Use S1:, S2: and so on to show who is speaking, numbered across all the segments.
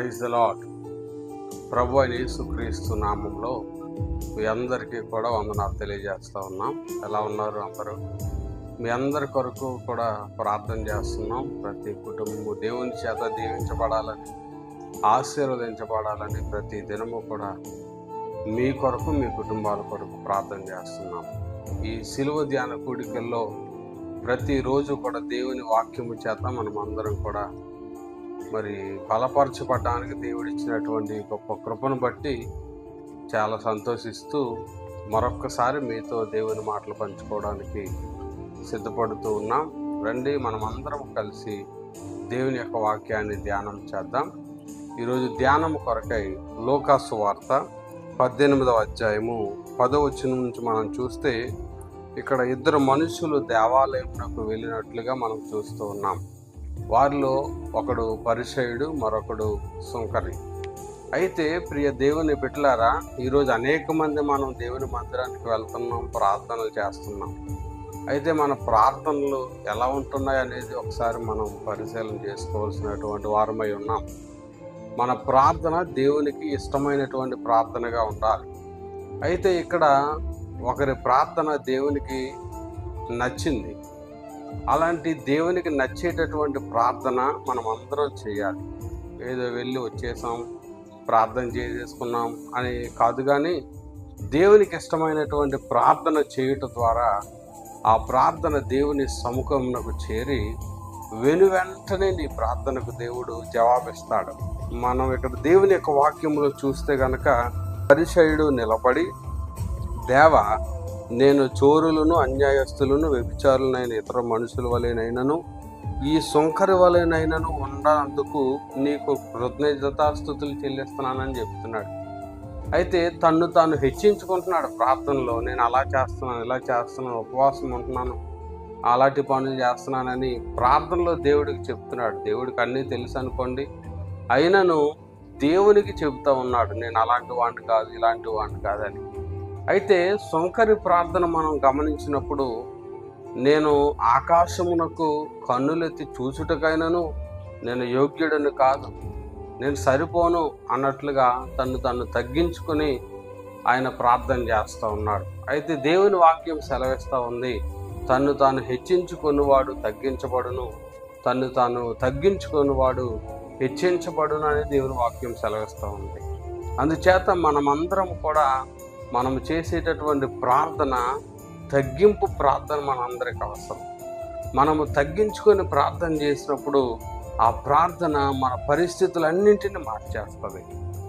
S1: Praise lot ప్రభు అయిన యేసుక్రీస్తు నామంలో మీ అందరికీ కూడా వందనాలు తెలియజేస్తూ ఉన్నాం. ఎలా ఉన్నారు అందరూ? మీ అందరి కొరకు కూడా ప్రార్థన చేస్తున్నాం. ప్రతి కుటుంబము దేవుని చేత దీవించబడాలని ఆశీర్వదించబడాలని ప్రతి దినము కూడా మీ కొరకు మీ కుటుంబాల కొరకు ప్రార్థన చేస్తున్నాం. ఈ సిలువ ధ్యాన కూడికల్లో ప్రతిరోజు కూడా దేవుని వాక్యము చేత మనం అందరం కూడా మరి బలపరచబడడానికి దేవుడిచ్చినటువంటి గొప్ప కృపను బట్టి చాలా సంతోషిస్తూ మరొక్కసారి మీతో దేవుని మాటలు పంచుకోవడానికి సిద్ధపడుతూ ఉన్నాం. రండి మనం అందరం కలిసి దేవుని యొక్క వాక్యాన్ని ధ్యానం చేద్దాం. ఈరోజు ధ్యానం కొరకై లోకాసు వార్త పద్దెనిమిదవ అధ్యాయము పదో వచ్చిన నుంచి మనం చూస్తే ఇక్కడ ఇద్దరు మనుషులు దేవాలయంలోకి వెళ్ళినట్లుగా మనం చూస్తూ ఉన్నాం. వారిలో ఒకడు పరిచయుడు మరొకడు సుంకరి. అయితే ప్రియ దేవుని బిడ్డలారా ఈరోజు అనేక మంది మనం దేవుని మందిరానికి వెళ్తున్నాం ప్రార్థనలు చేస్తున్నాం. అయితే మన ప్రార్థనలు ఎలా ఉంటున్నాయి అనేది ఒకసారి మనం పరిశీలన చేసుకోవాల్సినటువంటి వారమై ఉన్నాం. మన ప్రార్థన దేవునికి ఇష్టమైనటువంటి ప్రార్థనగా ఉండాలి. అయితే ఇక్కడ ఒకరి ప్రార్థన దేవునికి నచ్చింది. అలాంటి దేవునికి నచ్చేటటువంటి ప్రార్థన మనం అందరం చేయాలి. ఏదో వెళ్ళి వచ్చేసాం ప్రార్థన చేసేసుకున్నాం అని కాదు కానీ దేవునికి ఇష్టమైనటువంటి ప్రార్థన చేయటం ద్వారా ఆ ప్రార్థన దేవుని సముఖమునకు చేరి వెను వెంటనే నీ ప్రార్థనకు దేవుడు జవాబిస్తాడు. మనం ఇక్కడ దేవుని యొక్క వాక్యంలో చూస్తే గనక పరిచయుడు నిలబడి దేవ నేను చోరులను అన్యాయస్తులను వ్యభిచారులనైన ఇతర మనుషుల వలెనైనను ఈ సొంకరి వలెనైనను ఉన్నందుకు నీకు కృతజ్ఞతాస్థుతులు చెల్లిస్తున్నానని చెప్తున్నాడు. అయితే తన్ను తాను హెచ్చించుకుంటున్నాడు ప్రార్థనలో నేను అలా చేస్తున్నాను ఇలా చేస్తున్నాను ఉపవాసం ఉంటున్నాను అలాంటి పనులు చేస్తున్నానని ప్రార్థనలో దేవుడికి చెప్తున్నాడు. దేవుడికి అన్నీ తెలుసు అనుకోండి. అయినను దేవునికి చెబుతా ఉన్నాడు నేను అలాంటి వాడిని కాదు ఇలాంటి వాడిని కాదని. అయితే సొంకరి ప్రార్థన మనం గమనించినప్పుడు నేను ఆకాశమునకు కన్నులెత్తి చూచుటకైనను నేను యోగ్యుడని కాదు. నేను సరిపోను అన్నట్లుగా తను తను తగ్గించుకొని ఆయన ప్రార్థన చేస్తూ ఉన్నాడు. అయితే దేవుని వాక్యం సెలవిస్తూ ఉంది. తను తాను హెచ్చించుకున్నవాడు తగ్గించబడును. తను తాను తగ్గించుకున్నవాడు హెచ్చించబడును అని దేవుని వాక్యం సెలవిస్తూ ఉంది. అందుచేత మనమందరం కూడా మనం చేసేటటువంటి ప్రార్థన తగ్గింపు ప్రార్థన మనందరికి అవసరం. మనము తగ్గించుకొని ప్రార్థన చేసినప్పుడు ఆ ప్రార్థన మన పరిస్థితులన్నింటినీ మార్చేస్తుంది.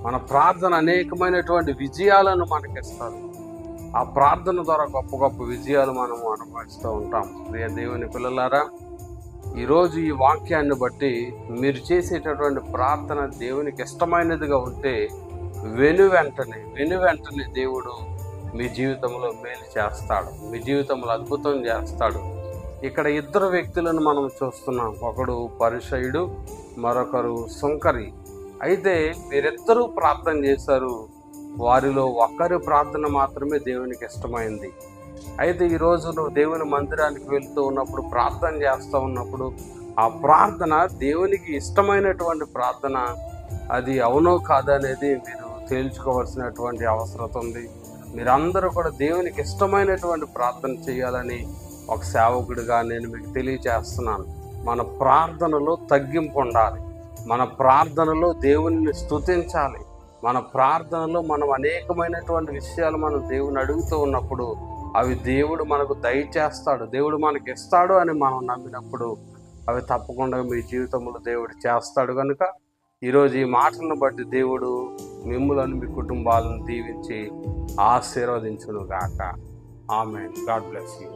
S1: మన ప్రార్థన అనేకమైనటువంటి విజయాలను మనకిస్తుంది. ఆ ప్రార్థన ద్వారా గొప్ప గొప్ప విజయాలు మనము అనుభవిస్తూ ఉంటాం. ప్రియ దేవుని పిల్లలారా ఈరోజు ఈ వాక్యాన్ని బట్టి మీరు చేసేటటువంటి ప్రార్థన దేవునికి ఇష్టమైనదిగా ఉంటే వెను వెంటనే వెను వెంటనే దేవుడు మీ జీవితంలో మేలు చేస్తాడు. మీ జీవితంలో అద్భుతం చేస్తాడు. ఇక్కడ ఇద్దరు వ్యక్తులను మనం చూస్తున్నాం. ఒకడు పరిషయుడు మరొకరు సుంకరి. అయితే మీరిద్దరూ ప్రార్థన చేశారు. వారిలో ఒక్కరి ప్రార్థన మాత్రమే దేవునికి ఇష్టమైంది. అయితే ఈరోజు నువ్వు దేవుని మందిరానికి వెళ్తూ ఉన్నప్పుడు ప్రార్థన చేస్తూ ఉన్నప్పుడు ఆ ప్రార్థన దేవునికి ఇష్టమైనటువంటి ప్రార్థన అది అవునో కాదనేది మీరు తేల్చుకోవాల్సినటువంటి అవసరం ఉంది. మీరందరూ కూడా దేవునికి ఇష్టమైనటువంటి ప్రార్థన చేయాలని ఒక సేవకుడిగా నేను మీకు తెలియజేస్తున్నాను మన ప్రార్థనలో తగ్గింపు ఉండాలి. మన ప్రార్థనలో దేవుని స్తుతించాలి. మన ప్రార్థనలో మనం అనేకమైనటువంటి విషయాలు మనం దేవుని అడుగుతూ ఉన్నప్పుడు అవి దేవుడు మనకు దయచేస్తాడు. దేవుడు మనకి ఇస్తాడు అని మనం నమ్మినప్పుడు అవి తప్పకుండా మీ జీవితంలో దేవుడు చేస్తాడు కనుక ఈరోజు ఈ మాటలను బట్టి దేవుడు మిమ్ములను మీ కుటుంబాలను దీవించి ఆశీర్వదించును గాక ఆమె గాడ్ బ్లెస్ యూ.